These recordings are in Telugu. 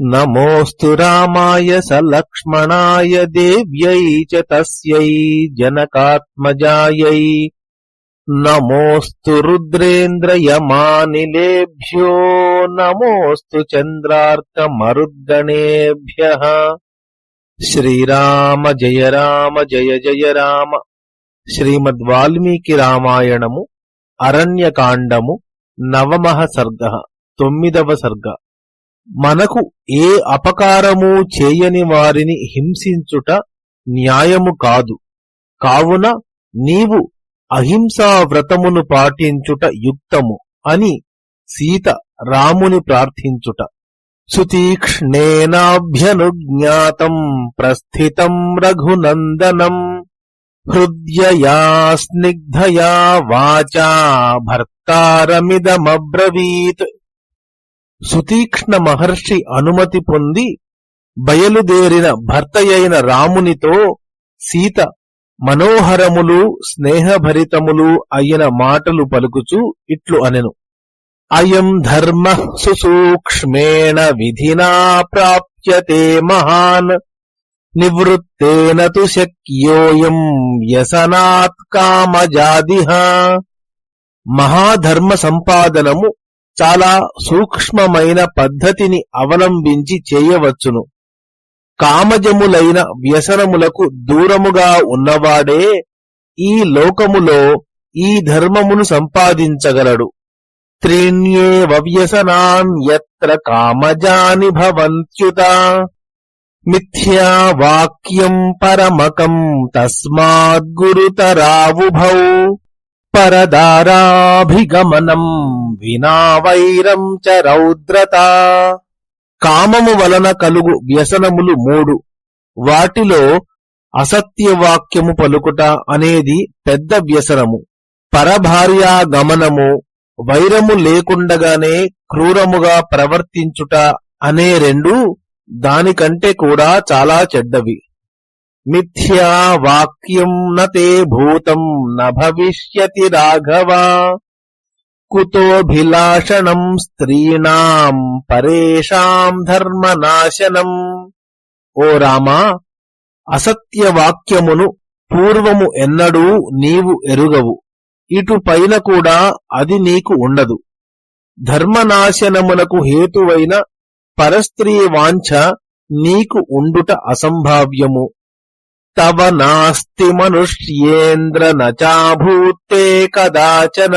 नमोऽस्तु रामाय सलक्ष्मणाय देव्यै च तस्यै जनकात्मजायै नमोऽस्तु रुद्रेन्द्रयमानिलेभ्यो नमोऽस्तु चन्द्रार्कमरुद्गणेभ्यः శ్రీరామ జయ రామ జయ జయ రామ శ్రీమద్ వాల్మీకి రామాయణము అరణ్యకాండము నవమహ సర్గ తొమ్మిదవ సర్గ మనకు ఏ అపకారము చేయని వారిని హింసించుట న్యాయము కాదు. కావున నీవు అహింసా వ్రతమును పాటించుట యుక్తము అని సీత రాముని ప్రార్థించుట. సుతీక్ష్ణేనాభ్యనుజ్ఞాతం ప్రస్థితం రఘునందనం హృద్యయా స్నిగ్ధయా వాచా భర్తారమిదమబ్రవీత్ సుతీక్ష్ణ మహర్షి అనుమతి పొంది బయలుదేరిన భర్తయైన రామునితో సీత మనోహరములు స్నేహభరితములు అయిన మాటలు పలుకుచూ ఇట్లు అనెను. అయం ధర్మ సుసూక్ష్మేణ విధినా ప్రాప్యతే మహాన్. నివృత్తేన తు శక్యోయం వ్యసనాత్ కామజాదిహ. మహాధర్మ సంపాదనము చాలా సూక్ష్మమైన పద్ధతిని అవలంబించి చేయవచ్చును. కామజములైన వ్యసనములకు దూరముగా ఉన్నవాడే ఈ లోకములో ఈ ధర్మమును సంపాదించగలడు. త్రీణ్యేవ వ్యసనాన్ యత్ర కామజాని భవంత్యుత. మిథ్యా వాక్యం పరమకం తస్మాద్గురుతరావుభౌ. పరదారాభిగమనం వినా వైరం చ రౌద్రత. కామము వలన కలుగు వ్యసనములు మూడు. వాటిలో అసత్యవాక్యము పలుకుట అనేది పెద్ద వ్యసనము. పరభార్యా గమనము వైరము లేకుండగానే క్రూరముగా ప్రవర్తించుట అనే రెండు దానికంటే కూడా చాలా చెడ్డవి. మిథ్యా వాక్యం నతే భూతం న భవిష్యతి రాఘవ కుతోభిలాషణం స్త్రీణాం పరేషాం ధర్మనాశనం ఓ రామా అసత్యవాక్యమును పూర్వము ఎన్నడూ నీవు ఎరుగవు. ఇటు పైన కూడా అది నీకు ఉండదు. ధర్మనాశనమునకు హేతువైన పరస్త్రీ వాంఛ నీకు ఉండుట అసంభావ్యము. తవ నాస్తి మనుష్యేంద్ర నచాభూతే కదాచన.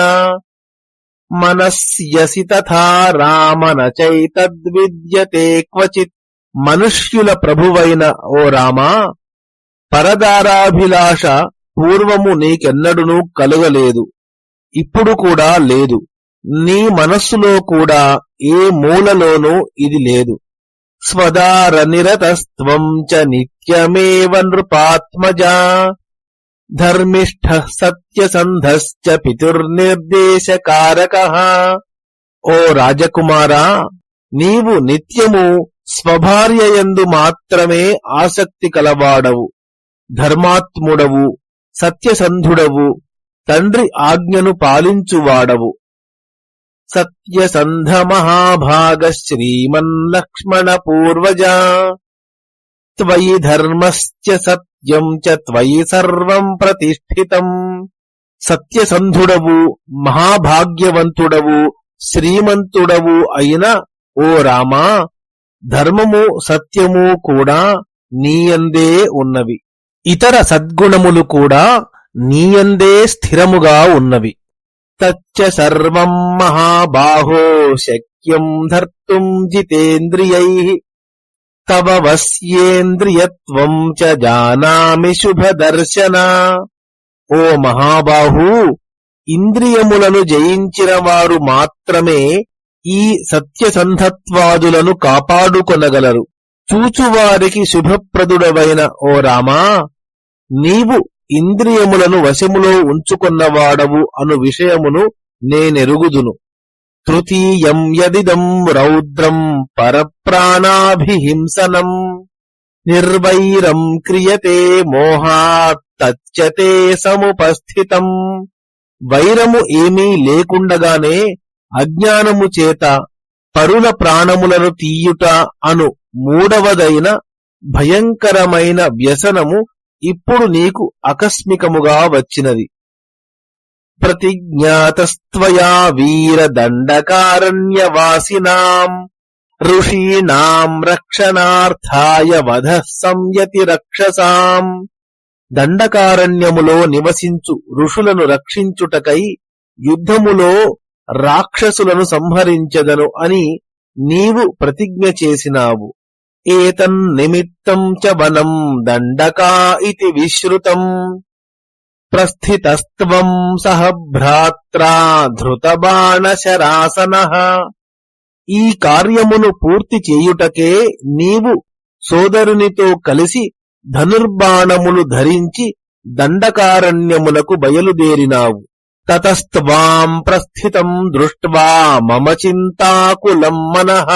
మనస్యసి తథా రామ నచైతద్విద్యతే క్వచిత్. మనుష్యుల ప్రభువైన ఓ రామా పరదారాభిలాష పూర్వము నీకెన్నడునూ కలుగలేదు ఇప్పుడు కూడా లేదు. నీ మనస్సులో కూడా ఏ మూలలోనూ ఇది లేదు. స్వదార నిరతస్త్వం చ నిత్యమేవ నృపాత్మజా ధర్మిష్ఠ సత్యసంధశ్చ పితుర్నిర్దేశకారక ఓ రాజకుమారా నీవు నిత్యము స్వభార్యయందు మాత్రమే ఆసక్తి కలవాడవు ధర్మాత్ముడవు సత్యసంధుడవు తండ్రి ఆజ్ఞను పాలించువాడవు. సత్యసంధ మహాభాగ శ్రీమన్లక్ష్మణ పూర్వజా త్వయి ధర్మశ్చ సత్యం చ త్వయి సర్వం ప్రతిష్ఠితం సత్యసంధుడవు మహాభాగ్యవంతుడవు శ్రీమంతుడవు అయిన ఓ రామా ధర్మము సత్యము కూడా నీయందే ఉన్నవి. ఇతర సద్గుణములు కూడా నీయందే స్థిరముగా ఉన్నవి. తచ్చ సర్వం మహాబాహో శక్యం ధర్తుం జితేంద్రియై తవ వస్యేంద్రియత్వం చ జానామి శుభదర్శన ఓ మహాబాహు ఇంద్రియములను జయించిన వారు మాత్రమే ఈ సత్యసంధత్వాదులను కాపాడుకొనగలరు. చూచువారికి శుభప్రదుడవైన ఓ రామా నీవు ఇంద్రియములను వశములో ఉంచుకున్నవాడవు అను విషయమును నేనెరుగుదును. తృతీయం యదిదం రౌద్రం పరప్రాణాభిహింసనం. నిర్వైరం క్రియతే మోహాత్తచ్చతే సముపస్థితం. వైరము ఏమీ లేకుండగానే అజ్ఞానము చేత పరుల ప్రాణములను తీయుట అను మూడవదైన భయంకరమైన వ్యసనము ఇప్పుడు నీకు ఆకస్మికముగా వచ్చినది. ప్రతిజ్ఞాతస్త్వయా వీరదండకారణ్యవాసినాం. ఋషీణాం రక్షణార్థాయ వధ సంయతి రక్షసాం. దండకారణ్యములో నివసించు ఋషులను రక్షించుటకై యుద్ధములో రాక్షసులను సంహరించదను అని నీవు ప్రతిజ్ఞ చేసినావు. ఏతన్నిమిత్తం చ వనం దండకా ఇది విశ్రుతం. ప్రస్థితస్త్వం సహ భ్రాత్రా ధృతబాణశరాసన. ఈ కార్యమును పూర్తి చేయుటకే నీవు సోదరునితో కలిసి ధనుర్బాణములు ధరించి దండకారణ్యములకు బయలుదేరినావు. తతస్త్వాం ప్రస్థితం దృష్ట్వా మమ చింతాకులం మనః.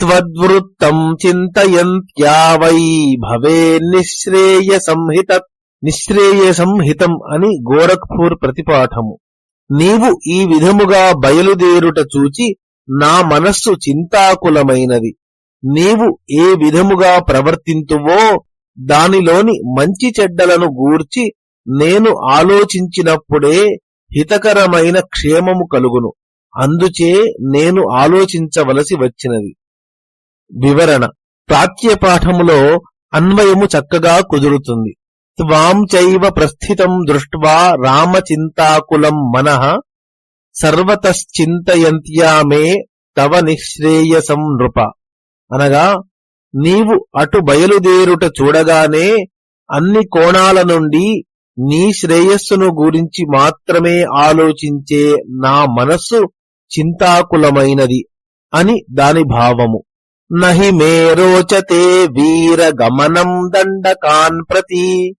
త్వద్వృత్తం చింతయంత్యా వై భవే నిశ్రేయ సంహిత నిశ్రేయ సంహితం అని గోరఖ్పూర్ ప్రతిపాఠము. నీవు ఈ విధముగా బయలుదేరుట చూచి నా మనస్సు చింతాకులమైనది. నీవు ఏ విధముగా ప్రవర్తింతువో దానిలోని మంచి చెడ్డలను గూర్చి నేను ఆలోచించినప్పుడే హితకరమైన క్షేమము కలుగును. అందుచే నేను ఆలోచించవలసి వచ్చినది. వివరణ. ప్రాచ్యపాఠములో అన్వయము చక్కగా కుదురుతుంది. త్వాం చైవ ప్రస్థితం దృష్ట్వా రామచింతాకులం మనః సర్వతశ్చింతయంత్యా మే తవ నిశ్రేయసం నృప. అనగా నీవు అటు బయలుదేరుట చూడగానే అన్ని కోణాల నుండి నీ శ్రేయస్సును గురించి మాత్రమే ఆలోచించే నా మనస్సు చింతాకులమైనది అని దాని భావము. నహి మే రోచతే వీర గమనం దండకాన్ ప్రతి.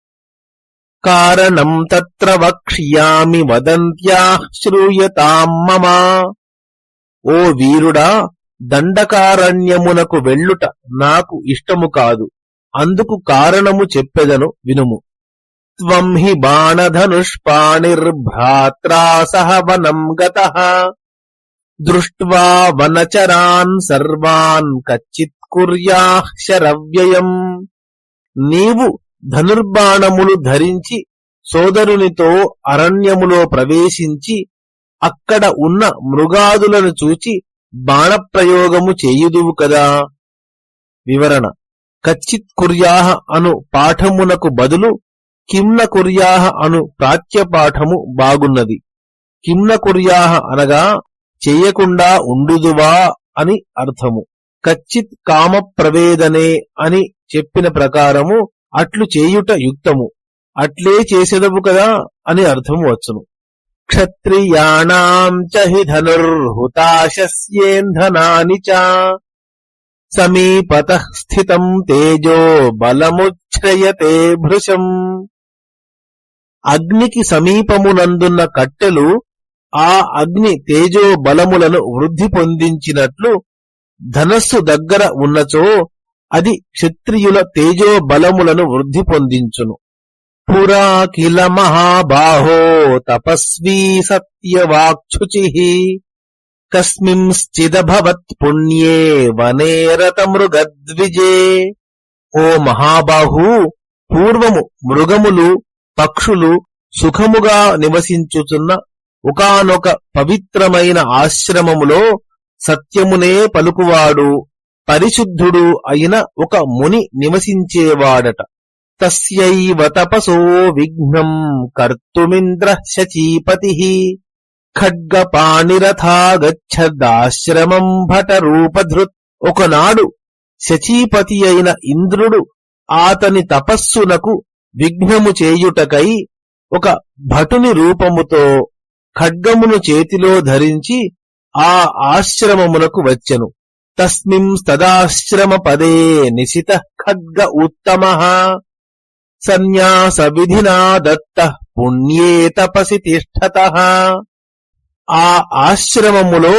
కారణం తత్ర వక్ష్యామి వదంత్యా శ్రూయతాం మమ. ఓ వీరుడా దండకారణ్యమునకు వెళ్ళుట నాకు ఇష్టము కాదు. అందుకు కారణము చెప్పెదను వినుము. త్వం హి బాణధనుష్పాణిర్భ్రాత్రా సహ వనం గత. దృష్ట్వా వనచరాన్ సర్వాన్ కచ్చిత్ కుర్యాః నీవు ధనుర్బాణములు ధరించి సోదరునితో అరణ్యములో ప్రవేశించి అక్కడ ఉన్న మృగాదులను చూచి బాణప్రయోగము చేయుదువు కదా. వివరణ. కచ్చిత్ కుర్యాహ అను పాఠమునకు బదులు కిమ్న కుర్యాహ అను ప్రాచ్యపాఠము బాగున్నది. కిమ్న కుర్యాహ అనగా చెయ్యకుండా ఉండుదువా అని అర్థము. కచ్చిత్ కామ ప్రవేదనే అని చెప్పిన ప్రకారము అట్లు చేయుట యుక్తము. అట్లే చేసేదవు కదా అని అర్థము వచ్చును. క్షత్రియాణం చ ధనుర్హుతాశస్యేంధనాని చ. సమీపత స్థితం తేజో బలముచ్ఛ్రయతే భృశం. అగ్నికి సమీపమునందున్న కట్టెలు ఆ అగ్ని తేజో బలములను వృద్ధి పొందించినట్లు ధనస్సు దగ్గర ఉన్నచో అది క్షత్రియుల తేజో బలములను వృద్ధి పొందించును. పురా కిల మహాబాహో తపస్వీ సత్యవాక్చుచి కస్మింశ్చిదభవత్ పుణ్యే వనేరత మృగద్విజే ఓ మహాబాహు పూర్వము మృగములు పక్షులు సుఖముగా నివసించుచున్న ఒకనొక పవిత్రమైన ఆశ్రమములో సత్యమునే పలుకువాడు పరిశుద్ధుడు అయిన ఒక ముని నివసించేవాడట. తస్యైవ తపసో విఘ్నం కర్తుమింద్ర శచీపతి ఖడ్గపాణిరథా భట భటరూపధృత్ ఒకనాడు శచీపతి అయిన ఇంద్రుడు ఆతని తపస్సునకు విఘ్నము చేయుటకై ఒక భటుని రూపముతో ఖడ్గమును చేతిలో ధరించి ఆ ఆశ్రమమునకు వచ్చెను. తస్మిం తదాశ్రమ పదే నిశిత ఖడ్గ ఉత్తమ. సన్యాస విధినా దత్త పుణ్యే తపసి తిష్టత. ఆ ఆశ్రమములో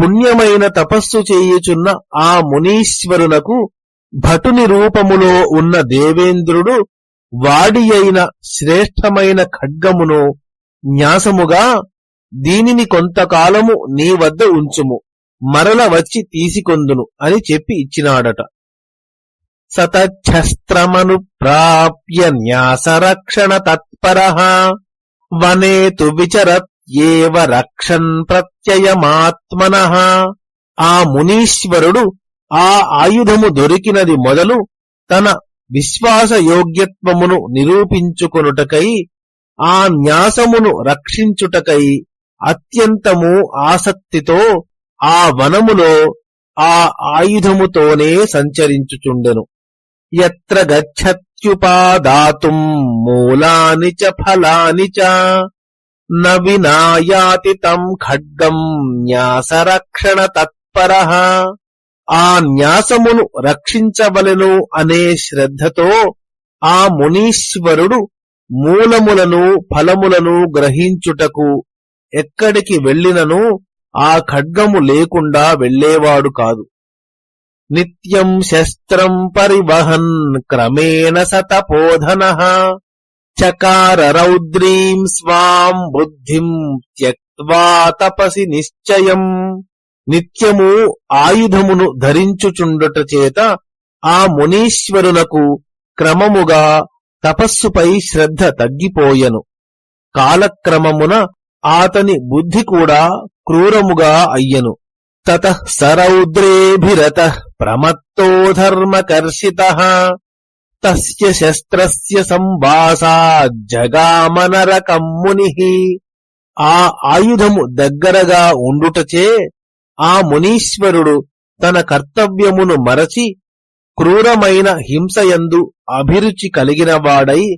పుణ్యమైన తపస్సు చేయుచున్న ఆ మునీశ్వరునకు భటుని రూపములో ఉన్న దేవేంద్రుడు వాడి అయిన శ్రేష్టమైన ఖడ్గమును న్యాసముగా దీనిని కొంతకాలము నీ వద్ద ఉంచుము మరల వచ్చి తీసుకొందును అని చెప్పి ఇచ్చినాడట. సతఛస్త్రమను ప్రాప్య న్యాసరక్షణ తత్పర వనే తు విచరత్యేవ రక్షన్ ప్రత్యయమాత్మన. ఆ మునీశ్వరుడు ఆ ఆయుధము దొరికినది మొదలు తన విశ్వాసయోగ్యత్వమును నిరూపించుకొనుటకై ఆ న్యాసమును రక్షించుటకై అత్యంతము ఆసక్తితో ఆ వనములో ఆ ఆయుధముతోనే సంచరించుచుండెను. ఎత్ర గచ్చత్యుపాదాతుం మూలాని చ ఫలాని చ న వినాయాతి తం ఖడ్గం న్యాసరక్షణ తత్పర. ఆ న్యాసమును రక్షించవలెను అనే శ్రద్ధతో ఆ మునీశ్వరుడు మూలములను ఫలములను గ్రహించుటకు ఎక్కడికి వెళ్ళినను ఆ ఖడ్గము లేకుండా వెళ్ళేవాడు కాదు. నిత్యం శస్త్రం పరివహన్ క్రమేణ సతపోధన చకార రౌద్రీం స్వాం బుద్ధిం త్యక్వా తపసి నిశ్చయం. నిత్యము ఆయుధమును ధరించుచుండుట చేత ఆ మునీశ్వరునకు క్రమముగా తపస్సుపై శ్రద్ధ తగ్గిపోయెను. కాలక్రమమున ఆతని బుద్ధి కూడా క్రూరముగా అయ్యను. తత సరౌద్రేభిరత ప్రమత్తో ధర్మకర్షిత. తస్య శస్త్రస్య సంభాసా జగామనరకం ముని. ఆ ఆయుధము దగ్గరగా ఉండుటచే ఆ మునీశ్వరుడు తన కర్తవ్యమును మరచి క్రూరమైన హింసయందు అభిరుచి కలిగినవాడై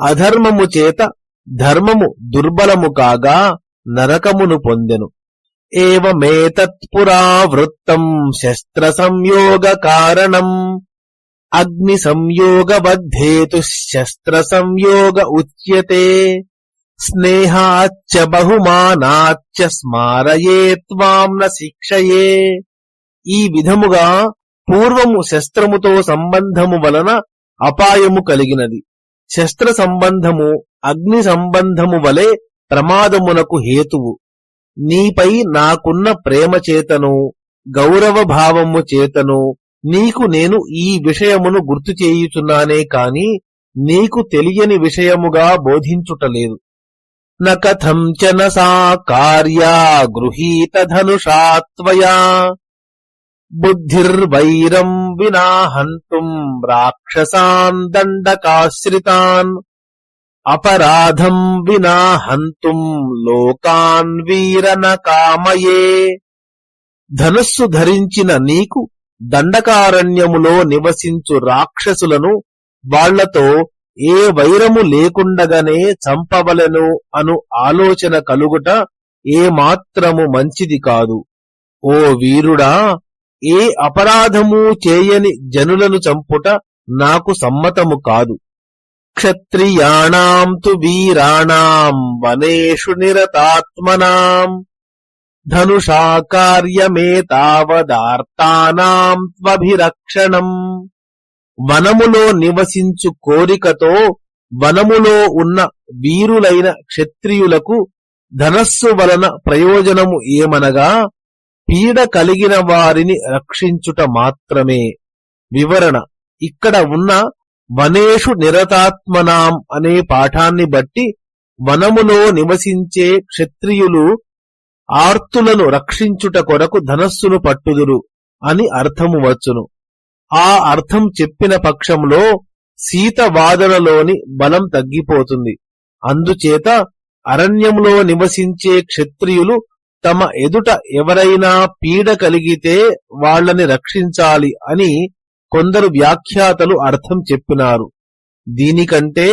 అధర్మము చేత ధర్మము దుర్బలము కాగా నరకమును పొందెను. ఏమేతత్పురావృత్తం శస్త్ర సంయోగ కారణం అగ్ని సంయోగబద్ధేతు శస్త్ర సంయోగ ఉచ్యతే. స్నేహాచ్చ బహుమానాచ్చ స్మారయే త్వాం న శిక్షయే. ఈ విధముగా పూర్వము శస్త్రముతో సంబంధము వలన అపాయము కలిగినది. శస్త్ర సంబంధము అగ్ని సంబంధము వలె ప్రమాదమునకు హేతువు. నీపై నాకున్న ప్రేమ చేతను గౌరవ భావము చేతను నీకు నేను ఈ విషయమును గుర్తు చేయుచున్నానే కాని నీకు తెలియని విషయముగా బోధించుటలేదు. నకథం చన సా కార్యా గృహీత ధనుషాత్వయా. బుద్ధిర్వైరం వినా హంతుం రాక్షసాన్ దండకాశ్రితాన్. అపరాధం వినా హంతుం లోకాన్ వీరన కామయే. ధనుస్సు ధరించిన నీకు దండకారణ్యములో నివసించు రాక్షసులను వాళ్ళతో ఏ వైరము లేకుండగానే చంపవలెను అను ఆలోచన కలుగుట ఏమాత్రము మంచిది కాదు. ఓ వీరుడా ఏ అపరాధము చేయని జనులను చంపుట నాకు సమ్మతము కాదు. క్షత్రియాణం తు వీరాణం వనేషు నిరతాత్మనాం. ధనుషా వనములో నివసించు కోరికతో వనములో ఉన్న వీరులైన క్షత్రియులకు ధనస్సు వలన ప్రయోజనము ఏమనగా పీడ కలిగిన వారిని రక్షించుట మాత్రమే. వివరణ ఇక్కడ ఉన్న వనేషు నిరతాత్మనాం అనే పాఠాన్ని బట్టి వనములో నివసించే క్షత్రియులు ఆర్తులను రక్షించుట కొరకు ధనస్సును పట్టుదురు అని అర్థము వచ్చును. ఆ అర్థం చెప్పిన పక్షంలో సీత వాదనలోని బలం తగ్గిపోతుంది. అందుచేత అరణ్యంలో నివసించే క్షత్రియులు తమ ఎదుట ఎవరైనా పీడ కలిగితే వాళ్ళని రక్షించాలి అని కొందరు వ్యాఖ్యాతలు అర్థం చెప్పినారు. దీనికంటే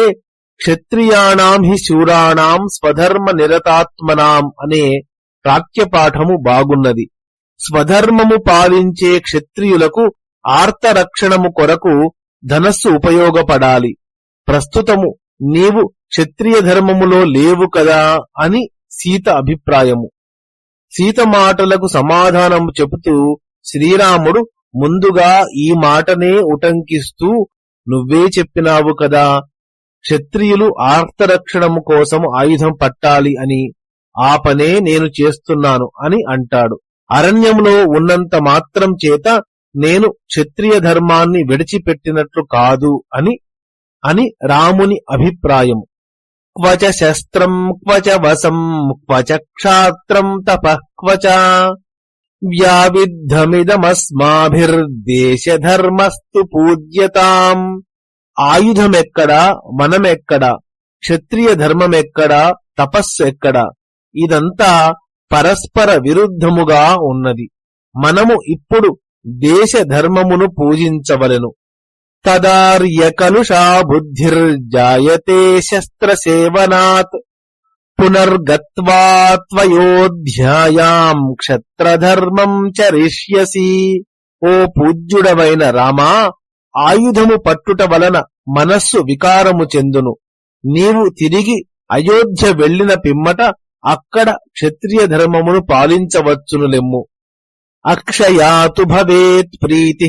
క్షత్రియాణం హి శూరాణం స్వధర్మ నిరతాత్మనాం అనే ప్రాఖ్యపాఠము బాగున్నది. స్వధర్మము పాలించే క్షత్రియులకు ఆర్తరక్షణము కొరకు ధనస్సు ఉపయోగపడాలి. ప్రస్తుతము నీవు క్షత్రియ ధర్మములో లేవు కదా అని సీత అభిప్రాయము. సీత మాటలకు సమాధానము చెబుతూ శ్రీరాముడు ముందుగా ఈ మాటనే ఉటంకిస్తూ నువ్వే చెప్పినావు కదా క్షత్రియులు ఆర్తరక్షణము కోసం ఆయుధం పట్టాలి అని ఆ పనే నేను చేస్తున్నాను అని అంటాడు. అరణ్యంలో ఉన్నంత మాత్రం చేత నేను క్షత్రియ ధర్మాన్ని విడిచిపెట్టినట్లు కాదు అని అని రాముని అభిప్రాయము క్వచ శస్త్రం క్వచ వసం క్వచ క్షాత్రం తప క్వచ వ్యావిద్ధమిదమస్మాభిర్దేశధర్మస్తు పూజ్యతాం. ఆయుధమెక్కడా మనమెక్కడా క్షత్రియ ధర్మమెక్కడా తపస్సు ఎక్కడా ఇదంతా పరస్పర విరుద్ధముగా ఉన్నది. మనము ఇప్పుడు దేశ ధర్మమును పూజించవలెను. తదార్య కలుషా బుద్ధిర్జాయతే శస్త్రసేవనాత్. పునర్గత్వాత్వయోధ్యాయాం క్షత్రధర్మం చరిష్యసి. ఓ పూజ్యుడవైన రామా ఆయుధము పట్టుట వలన మనస్సు వికారము చెందును. నీవు తిరిగి అయోధ్య వెళ్ళిన పిమ్మట అక్కడ క్షత్రియ ధర్మమును పాలించవచ్చునులెమ్ము అక్షయాతు భవేత్ ప్రీతి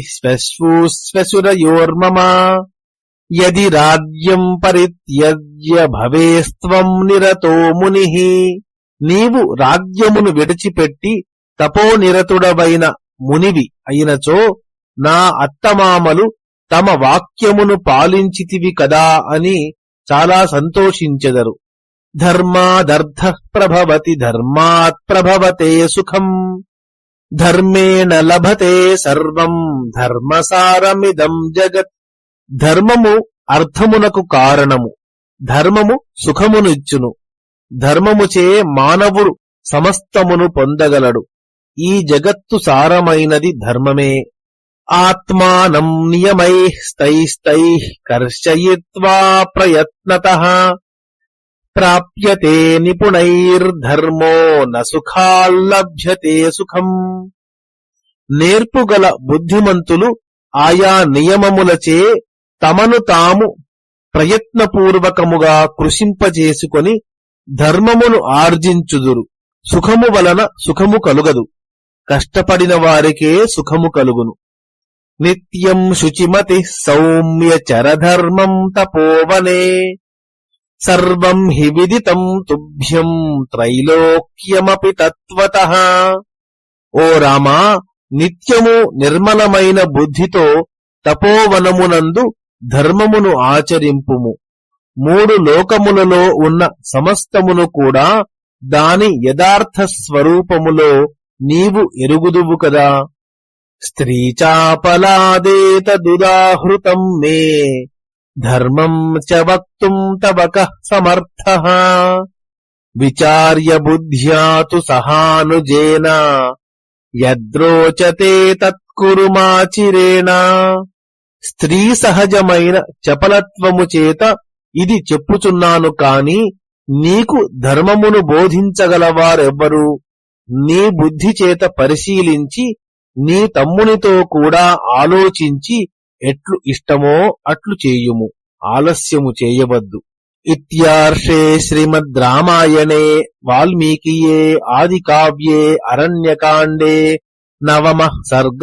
శ్వశురయోర్మమా యది రాజ్యం పరిత్యజ్య భవేస్త్వం నిరతో ముని. నీవు రాజ్యమును విడిచిపెట్టి తపోనిరతుడవైన మునివి అయినచో నా అత్తమామలు తమ వాక్యమును పాలించితివి కదా అని చాలా సంతోషించెదరు. ధర్మాదర్థ ప్రభవతి ధర్మాత్ ప్రభవతే సుఖం. ధర్మేణ లభతే సర్వం ధర్మసారమిదం జగత్. ధర్మము అర్థమునకు కారణము. ధర్మము సుఖమునిచ్చును. ధర్మముచే మానవుడు సమస్తమును పొందగలడు. ఈ జగత్తు సారమైనది ధర్మమే. ఆత్మానం నియమై స్తైస్తై కర్షయిత్వా ప్రయత్నత. ప్రాప్యతే నిపుణైర్ధర్మో నసుఖాల్లభ్యతే సుఖం. నేర్పుగల బుద్ధిమంతులు ఆయా నియమములచే తమను తాము ప్రయత్నపూర్వకముగా కృషింపజేసుకొని ధర్మమును ఆర్జించుదురు. సుఖము వలన సుఖము కలుగదు. కష్టపడిన వారికే సుఖము కలుగును. నిత్యం శుచిమతి సౌమ్య చరధర్మం తపోవనే. సర్వం హి విదితం తుభ్యం త్రైలోక్యమపి తత్వత. ఓ రామా నిత్యము నిర్మలమైన బుద్ధితో తపోవనమునందు ధర్మమును ఆచరింపుము. మూడు లోకములలో ఉన్న సమస్తమును కూడా దాని యథార్థ స్వరూపములో నీవు ఎరుగుదువు కదా. స్త్రీ చాపలాదేతదుదాహృతం మే. ధర్మం చ వక్తుం తవక సమర్థ. విచార్య బుద్ధ్యాతు సహానుజేన. యద్రోచతే తత్కురుమాచిరేణ స్త్రీ సహజమైన చపలత్వము చేత ఇది చెప్పుచున్నాను కాని నీకు ధర్మమును బోధించగలవారెవ్వరు? నీ బుద్ధి చేత పరిశీలించి నీ తమ్మునితో కూడా ఆలోచించి ఎట్లు ఇష్టమో అట్లు చేయుము ఆలస్యము చేయవద్దు. ఇత్యార్షే శ్రీమద్ రామాయణే వాల్మీకియే ఆది కావ్యే అరణ్యకాండే నవమ సర్గ.